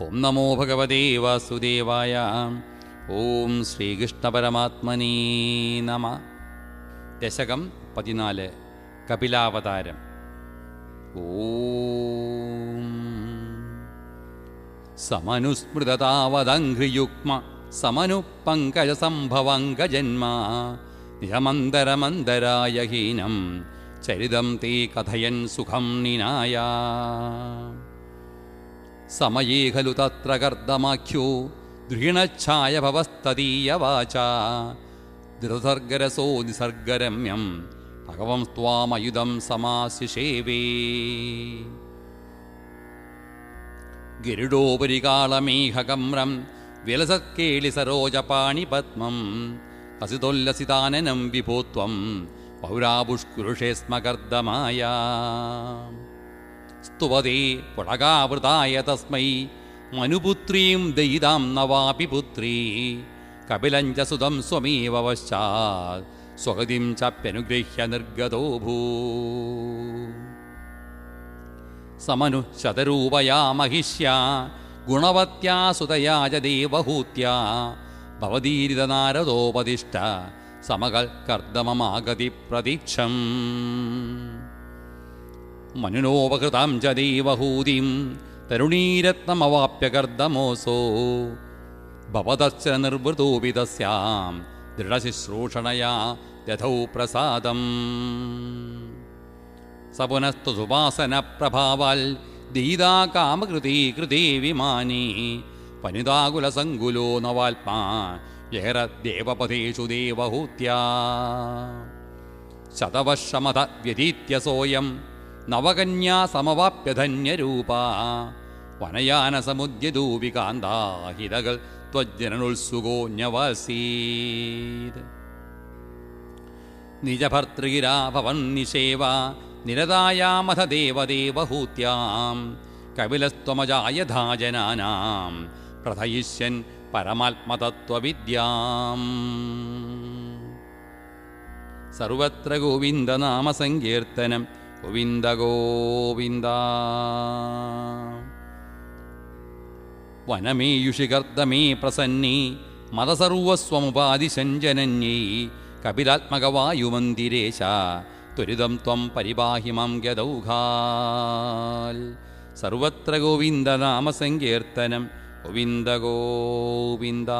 ഓം നമോ ഭഗവതേ വാസുദേവായ. ഓം ശ്രീകൃഷ്ണപരമാത്മനീ നമ. ദശകം പതിനാല് കപിലാവതാരം. ഓം. സമനുസ്മൃതതാവദംഘ്രിയുഗ്മ സമനു പങ്കജസംഭവങ്കജന്മ നിരമന്തരമന്തരായ ഹീനം ചരിതം തേ കഥയൻ സുഖം നിനായ. समये खलु तत्र गर्दमाख्यो दृहिणच्छायभवस्तदीय वाचा दृढसर्गरसो निसर्गरम्यं भगवंस्त्वामयुदं समासिषेवे गिरिडोपरि कालमेहगम्रं विलसत्केलिसरोजपाणिपद्मं हसितोल्लसिताननं विभो त्वं पौरापुष्कुरुषे स्म गर्दमाया സ്തുവതേ പുളകാവൃതായ തസ്മൈ. മനുപുത്രീം ദയിതാം നവാപി പുത്രീ. കപിലഞ്ചസുതം സ്വമേവ പശ്ചാത് സ്വഗതിം ചപ്യനുഗൃഹ്യ നിർഗതോ ഭൂ. സമനു ശതരൂപയാ മഹിഷ്യ. ഗുണവത്യാ സുതയാ ച ദേവഹൂത്യാ. ഭവതീരിത നാരദോപദിഷ്ട സമകൽ കർദ്ദമമാഗതി പ്രതീക്ഷം മനുനോപകൃതാം ച ദൈവഹൂതിം തരുണീരത്നമവാപ്യ കർദ്ദമോസോ ഭവതശ്ച നിർവൃതോപിതസ്യാം ദൃഢശുശ്രൂഷണയാ ദധൗ പ്രസാദം. സപുനസ്തു പുനസ്തു സുവാസന പ്രഭാവാൽ ദീതാ കാമകൃതി കൃതി വിമാനീ. വനിതാകുലസങ്കുലോ നവാത്മാ ഏറെ ദേവപഥേഷു ദേവഹൂത്യാ. ശതവർഷമത വ്യതീത്യസോയം നവകന്യാ സമവാപ്യധന്യരൂപ വനയാനസമുദ്യതൂപികാന്താഹിതകൾ ത്വജ്ജനനുത്സുകോന്യവസീത് നിജഭർത്തൃഗിരാ ഭവൻ നിഷേവ നിരതായാമഥ ദേവദേവഹൂത്യാം കപിലസ്ത്വമജായധാ ജനാനാം പ്രഥയിഷ്യൻ പരമാത്മതത്വവിദ്യാം. സർവത്ര ഗോവിന്ദനാമസങ്കീർത്തനം ഗോവിന്ദ ഗോവിന്ദ. വനമേയുഷികർദ്ദമേ പ്രസന്നേ മതസർവസ്വമുപാദിശഞ്ജനന്യൈ കപിലാത്മകവായുമന്തിരേശ ത്വരിതം ത്വം പരിപാഹി മാം ഗദൗഘാൽ സർവത്ര ഗോവിന്ദനാമസങ്കീർത്തനം ഗോവിന്ദ ഗോവിന്ദ.